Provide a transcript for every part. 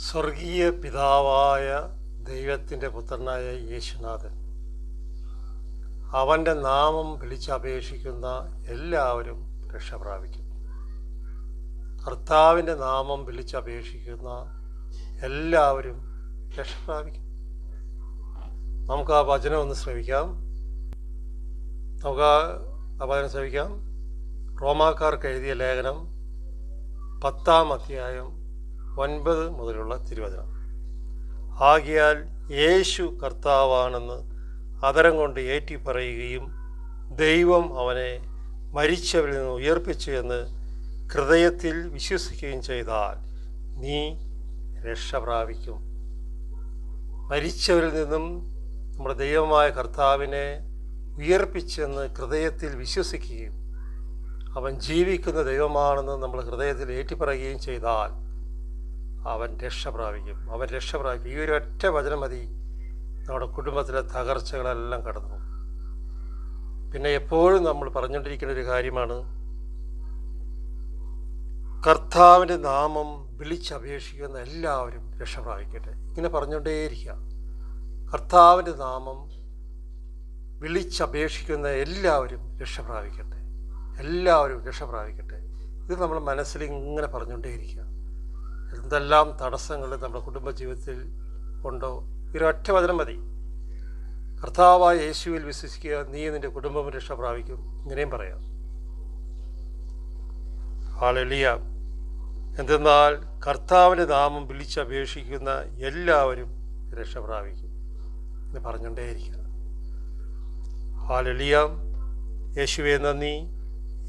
സ്വർഗീയ പിതാവായ ദൈവത്തിന്റെ പുത്രനായ യേശുനാഥൻ. അവന്റെ നാമം വിളിച്ചപേക്ഷിക്കുന്ന എല്ലാവരും രക്ഷ പ്രാപിക്കും. കർത്താവിന്റെ നാമം വിളിച്ചപേക്ഷിക്കുന്ന എല്ലാവരും രക്ഷ പ്രാപിക്കും. നമുക്ക് ആ വചനം ഒന്ന് ശ്രമിക്കാം നമുക്ക് ആ വചനം ശ്രമിക്കാം റോമാക്കാർക്ക് എഴുതിയ ലേഖനം പത്താം അധ്യായം ഒൻപത് മുതലുള്ള തിരുവചനം. ആകിയാൽ യേശു കർത്താവാണെന്ന് അതരം കൊണ്ട് ഏറ്റി പറയുകയും ദൈവം അവനെ മരിച്ചവരിൽ നിന്ന് ഉയർപ്പിച്ചു എന്ന് ഹൃദയത്തിൽ വിശ്വസിക്കുകയും ചെയ്താൽ നീ രക്ഷ പ്രാപിക്കും. മരിച്ചവരിൽ നിന്നും നമ്മുടെ ദൈവമായ കർത്താവിനെ ഉയർപ്പിച്ചെന്ന് ഹൃദയത്തിൽ വിശ്വസിക്കുകയും അവൻ ജീവിക്കുന്ന ദൈവമാണെന്ന് നമ്മൾ ഹൃദയത്തിൽ ഏറ്റിപ്പറയുകയും ചെയ്താൽ അവൻ രക്ഷ പ്രാപിക്കും. അവൻ രക്ഷ പ്രാപിക്കും. ഈ ഒരു ഒറ്റ വചനം മതി. നമ്മുടെ കുടുംബത്തിലെ തകർച്ചകളെല്ലാം കടന്നു പിന്നെ എപ്പോഴും നമ്മൾ പറഞ്ഞുകൊണ്ടിരിക്കുന്ന ഒരു കാര്യമാണ് കർത്താവിന്റെ നാമം വിളിച്ചപേക്ഷിക്കുന്ന എല്ലാവരും രക്ഷ പ്രാപിക്കട്ടെ. ഇങ്ങനെ പറഞ്ഞുകൊണ്ടേയിരിക്കുക. കർത്താവിന്റെ നാമം വിളിച്ചപേക്ഷിക്കുന്ന എല്ലാവരും രക്ഷ പ്രാപിക്കട്ടെ. എല്ലാവരും രക്ഷ പ്രാപിക്കട്ടെ. ഇത് നമ്മൾ മനസ്സിൽ ഇങ്ങനെ പറഞ്ഞുകൊണ്ടേയിരിക്കുക. എന്തെല്ലാം തടസ്സങ്ങൾ നമ്മുടെ കുടുംബജീവിതത്തിൽ ഉണ്ടോ? ഒരൊറ്റ വചനം മതി. കർത്താവായ യേശുവിൽ വിശ്വസിക്കുക നീ നിന്റെ കുടുംബം രക്ഷ പ്രാപിക്കും. ഇങ്ങനെയും പറയാം. ഹാലലിയ എന്തെന്നാൽ കർത്താവിന്റെ നാമം വിളിച്ചപേക്ഷിക്കുന്ന എല്ലാവരും രക്ഷ പ്രാപിക്കും. എന്ന് പറഞ്ഞുകൊണ്ടേയിരിക്കുക. ഹാലലിയ യേശുവെ നന്ദി.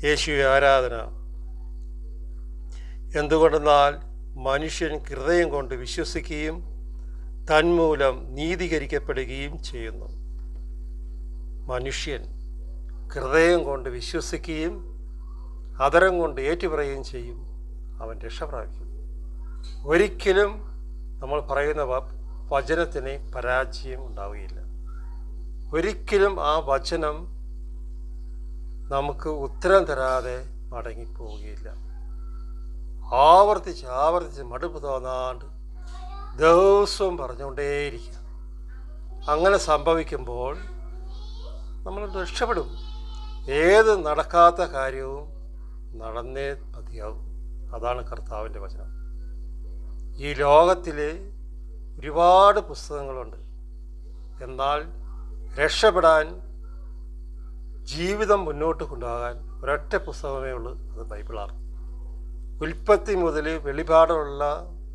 യേശുവെ ആരാധന. എന്തുകൊണ്ടെന്നാൽ മനുഷ്യൻ ഹൃദയം കൊണ്ട് വിശ്വസിക്കുകയും തന്മൂലം നീതീകരിക്കപ്പെടുകയും ചെയ്യുന്നു. മനുഷ്യൻ ഹൃദയം കൊണ്ട് വിശ്വസിക്കുകയും അതരം കൊണ്ട് ഏറ്റുപറയുകയും ചെയ്യും. അവൻ രക്ഷപ്രാപിക്കും. ഒരിക്കലും നമ്മൾ പറയുന്ന വചനത്തിന് പരാജയം ഉണ്ടാവുകയില്ല. ഒരിക്കലും ആ വചനം നമുക്ക് ഉത്തരം തരാതെ മടങ്ങിപ്പോവുകയില്ല. ആവർത്തിച്ച് ആവർത്തിച്ച് മടുപ്പ് തോന്നാണ്ട് ദിവസവും പറഞ്ഞുകൊണ്ടേയിരിക്കുക. അങ്ങനെ സംഭവിക്കുമ്പോൾ നമ്മൾ രക്ഷപ്പെടും. ഏത് നടക്കാത്ത കാര്യവും നടന്നേ മതിയാവും. അതാണ് കർത്താവിന്റെ വചനം. ഈ ലോകത്തിൽ ഒരുപാട് പുസ്തകങ്ങളുണ്ട്. എന്നാൽ രക്ഷപ്പെടാൻ ജീവിതം മുന്നോട്ട് കൊണ്ടുപോകാൻ ഒരൊറ്റ പുസ്തകമേ ഉള്ളൂ അത് ബൈബിളാണ്. ഉൽപ്പത്തി മുതൽ വെളിപാടുള്ള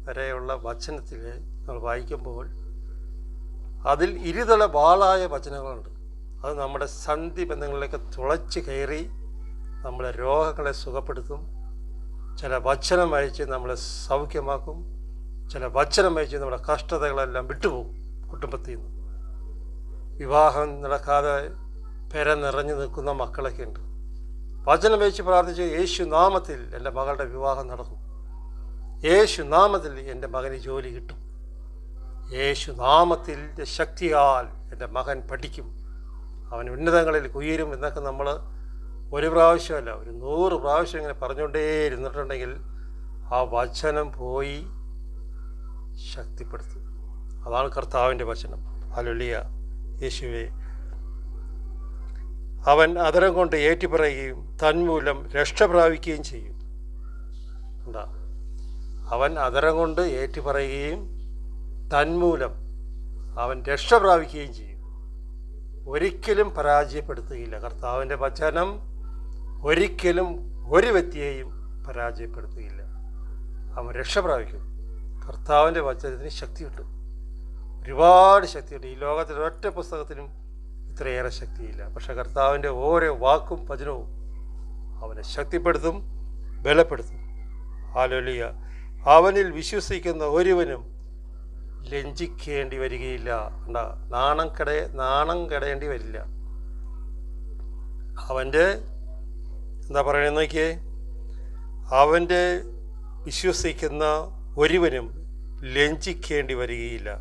വരെയുള്ള വചനത്തിൽ നമ്മൾ വായിക്കുമ്പോൾ അതിൽ ഇരുതല വാളായ വചനങ്ങളുണ്ട്. അത് നമ്മുടെ സന്ധി ബന്ധങ്ങളിലേക്ക് തുളച്ച് കയറി നമ്മളെ രോഗങ്ങളെ സുഖപ്പെടുത്തും. ചില വചനം അയച്ച് നമ്മളെ സൗഖ്യമാക്കും. ചില വചനം അയച്ച് നമ്മുടെ കഷ്ടതകളെല്ലാം വിട്ടുപോകും കുടുംബത്തിൽ നിന്ന്. വിവാഹം നടക്കാതെ പെര നിറഞ്ഞു നിൽക്കുന്ന മക്കളൊക്കെ ഉണ്ട്. വചനം വെച്ച് പ്രാർത്ഥിച്ച് യേശു നാമത്തിൽ എന്റെ മകളുടെ വിവാഹം നടക്കും. യേശു നാമത്തിൽ എന്റെ മകന് ജോലി കിട്ടും. യേശു നാമത്തിൽ ശക്തിയാൽ എന്റെ മകൻ പഠിക്കും. അവൻ ഉന്നതങ്ങളിൽ ഉയരും എന്നൊക്കെ നമ്മൾ ഒരു പ്രാവശ്യമല്ല ഒരു നൂറ് പ്രാവശ്യം ഇങ്ങനെ പറഞ്ഞുകൊണ്ടേ ഇരുന്നിട്ടുണ്ടെങ്കിൽ ആ വചനം പോയി ശക്തിപ്പെടുത്തും. അതാണ് കർത്താവിന്റെ വചനം. അലുലിയ യേശുവേ അവൻ അതരം കൊണ്ട് ഏറ്റുപറയുകയും തന്മൂലം രക്ഷ പ്രാപിക്കുകയും ചെയ്യും. എന്താ? അവൻ അതരം കൊണ്ട് ഏറ്റുപറയുകയും തന്മൂലം അവൻ രക്ഷ പ്രാപിക്കുകയും ചെയ്യും. ഒരിക്കലും പരാജയപ്പെടുത്തുകയില്ല. കർത്താവിന്റെ വചനം ഒരിക്കലും ഒരു വ്യക്തിയെയും പരാജയപ്പെടുത്തുകയില്ല. അവൻ രക്ഷ പ്രാപിക്കും. കർത്താവിന്റെ വചനത്തിന് ശക്തിയുണ്ട്. ഒരുപാട് ശക്തിയുണ്ട്. ഈ ലോകത്തിലെ ഒറ്റ പുസ്തകത്തിനും ഇത്രയേറെ ശക്തിയില്ല. പക്ഷെ കർത്താവിന്റെ ഓരോ വാക്കും വചനവും അവനെ ശക്തിപ്പെടുത്തും ബലപ്പെടുത്തും. ആലോലിയ അവനിൽ വിശ്വസിക്കുന്ന ഒരുവനും ലഞ്ചിക്കേണ്ടി വരികയില്ല. നാണം കട നാണം കടയേണ്ടി വരില്ല. അവന്റെ എന്താ പറയുന്നത് നോക്കിയേ? അവന്റെ വിശ്വസിക്കുന്ന ഒരുവനും ലഞ്ചിക്കേണ്ടി വരികയില്ല.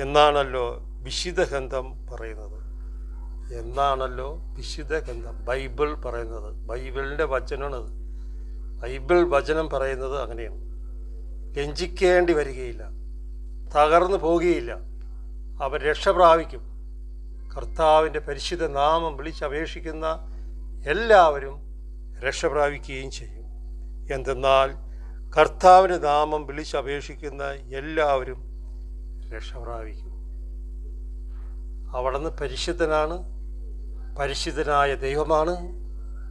എന്നാണല്ലോ വിശുദ്ധഗന്ധം പറയുന്നത്. എന്നാണല്ലോ വിശുദ്ധ ഗ്രന്ഥം ബൈബിൾ പറയുന്നത്. ബൈബിളിന്റെ വചനമാണത്. ബൈബിൾ വചനം പറയുന്നത് അങ്ങനെയാണ്. ലഞ്ചിക്കേണ്ടി വരികയില്ല. തകർന്നു പോകുകയില്ല അവൻ രക്ഷ പ്രാപിക്കും. കർത്താവിന്റെ പരിശുദ്ധ നാമം വിളിച്ചപേക്ഷിക്കുന്ന എല്ലാവരും രക്ഷ പ്രാപിക്കുകയും ചെയ്യും. എന്തെന്നാൽ കർത്താവിന്റെ നാമം വിളിച്ചപേക്ഷിക്കുന്ന എല്ലാവരും രക്ഷ പ്രാപിക്കും. അവിടുന്ന് പരിശുദ്ധനാണ് പരിശുദ്ധനായ ദൈവമാണ്.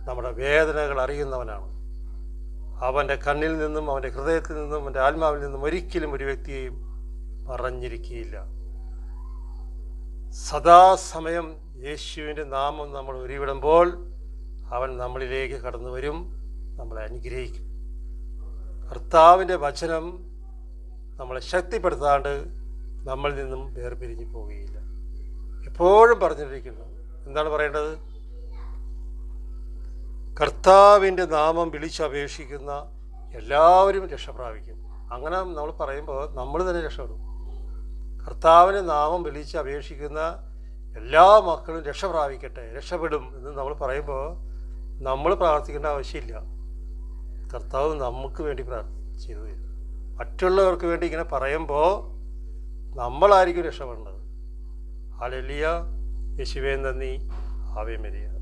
നമ്മുടെ വേദനകൾ അറിയുന്നവനാണ്. അവന്റെ കണ്ണിൽ നിന്നും അവന്റെ ഹൃദയത്തിൽ നിന്നും അവന്റെ ആത്മാവിൽ നിന്നും ഒരിക്കലും ഒരു വ്യക്തിയെയും മറഞ്ഞിരിക്കുകയില്ല. സദാസമയം യേശുവിന്റെ നാമം നമ്മൾ ഉരുവിടുമ്പോൾ അവൻ നമ്മളിലേക്ക് കടന്നു വരും നമ്മളെ അനുഗ്രഹിക്കും. കർത്താവിന്റെ വചനം നമ്മളെ ശക്തിപ്പെടുത്താണ്ട് നമ്മളിൽ നിന്നും വേർപിരിഞ്ഞു പോവുകയില്ല. എപ്പോഴും പറഞ്ഞിരിക്കുന്നു എന്താണ് പറയേണ്ടത്? കർത്താവിന്റെ നാമം വിളിച്ചപേക്ഷിക്കുന്ന എല്ലാവരും രക്ഷ പ്രാപിക്കും അങ്ങനെ നമ്മൾ പറയുമ്പോൾ നമ്മൾ തന്നെ രക്ഷപ്പെടും. കർത്താവിന്റെ നാമം വിളിച്ച് അപേക്ഷിക്കുന്ന എല്ലാ മക്കളും രക്ഷ പ്രാപിക്കട്ടെ രക്ഷപ്പെടും എന്ന് നമ്മൾ പറയുമ്പോൾ നമ്മൾ പ്രാർത്ഥിക്കേണ്ട ആവശ്യമില്ല. കർത്താവ് നമുക്ക് വേണ്ടി പ്രാർത്ഥിച്ചു. മറ്റുള്ളവർക്ക് വേണ്ടി ഇങ്ങനെ പറയുമ്പോൾ നമ്മളായിരിക്കും രക്ഷപ്പെടേണ്ടത്. ഹാലെലിയ യേശുവേ നന്ദി. Ave Maria.